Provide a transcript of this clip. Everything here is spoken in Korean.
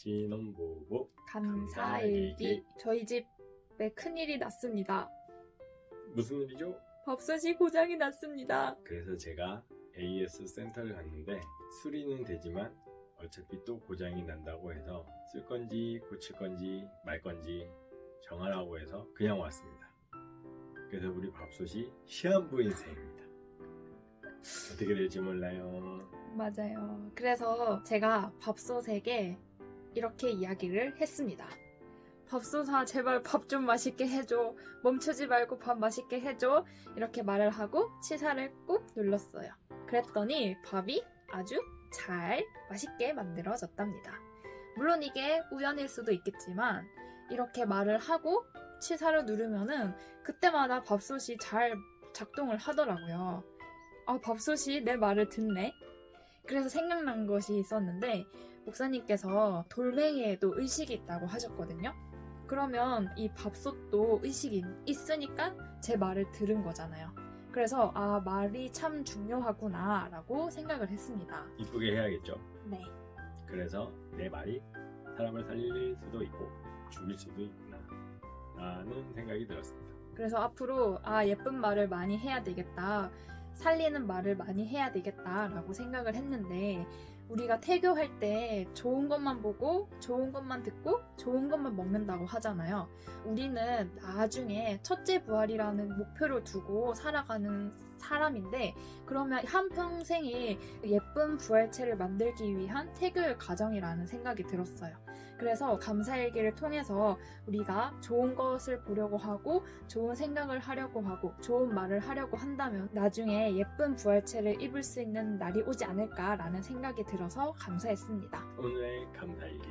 신혼부부 감사일기. 저희 집에 큰일이 났습니다. 무슨 일이죠? 밥솥이 고장이 났습니다. 그래서 제가 AS 센터를 갔는데 수리는 되지만 어차피 또 고장이 난다고 해서 쓸 건지 고칠 건지 말 건지 정하라고 해서 그냥 왔습니다. 그래서 우리 밥솥이 시한부인 셈입니다. 어떻게 될지 몰라요. 맞아요. 그래서 제가 밥솥에게 이렇게 이야기를 했습니다. 밥솥아, 제발 밥 좀 맛있게 해줘. 멈추지 말고 밥 맛있게 해줘. 이렇게 말을 하고 치사를 꾹 눌렀어요. 그랬더니 밥이 아주 잘 맛있게 만들어졌답니다. 물론 이게 우연일 수도 있겠지만 이렇게 말을 하고 치사를 누르면은 그때마다 밥솥이 잘 작동을 하더라고요. 아, 밥솥이 내 말을 듣네? 그래서 생각난 것이 있었는데, 목사님께서 돌멩이에도 의식이 있다고 하셨거든요? 그러면 이 밥솥도 의식이 있으니까 제 말을 들은 거잖아요. 그래서, 아, 말이 참 중요하구나, 라고 생각을 했습니다. 이쁘게 해야겠죠. 네. 그래서 내 말이 사람을 살릴 수도 있고 죽일 수도 있구나 라는 생각이 들었습니다. 그래서 앞으로, 아, 예쁜 말을 많이 해야 되겠다. 살리는 말을 많이 해야 되겠다라고 생각을 했는데 우리가 태교할 때 좋은 것만 보고 좋은 것만 듣고 좋은 것만 먹는다고 하잖아요. 우리는 나중에 첫째 부활이라는 목표를 두고 살아가는 사람인데 그러면 한 평생이 예쁜 부활체를 만들기 위한 태교의 과정이라는 생각이 들었어요. 그래서 감사일기를 통해서 우리가 좋은 것을 보려고 하고 좋은 생각을 하려고 하고 좋은 말을 하려고 한다면 나중 에 예쁜 부활체를 입을 수 있는 날이 오지 않을까라는 생각이 들어서 감사했습니다. 오늘의 감사일기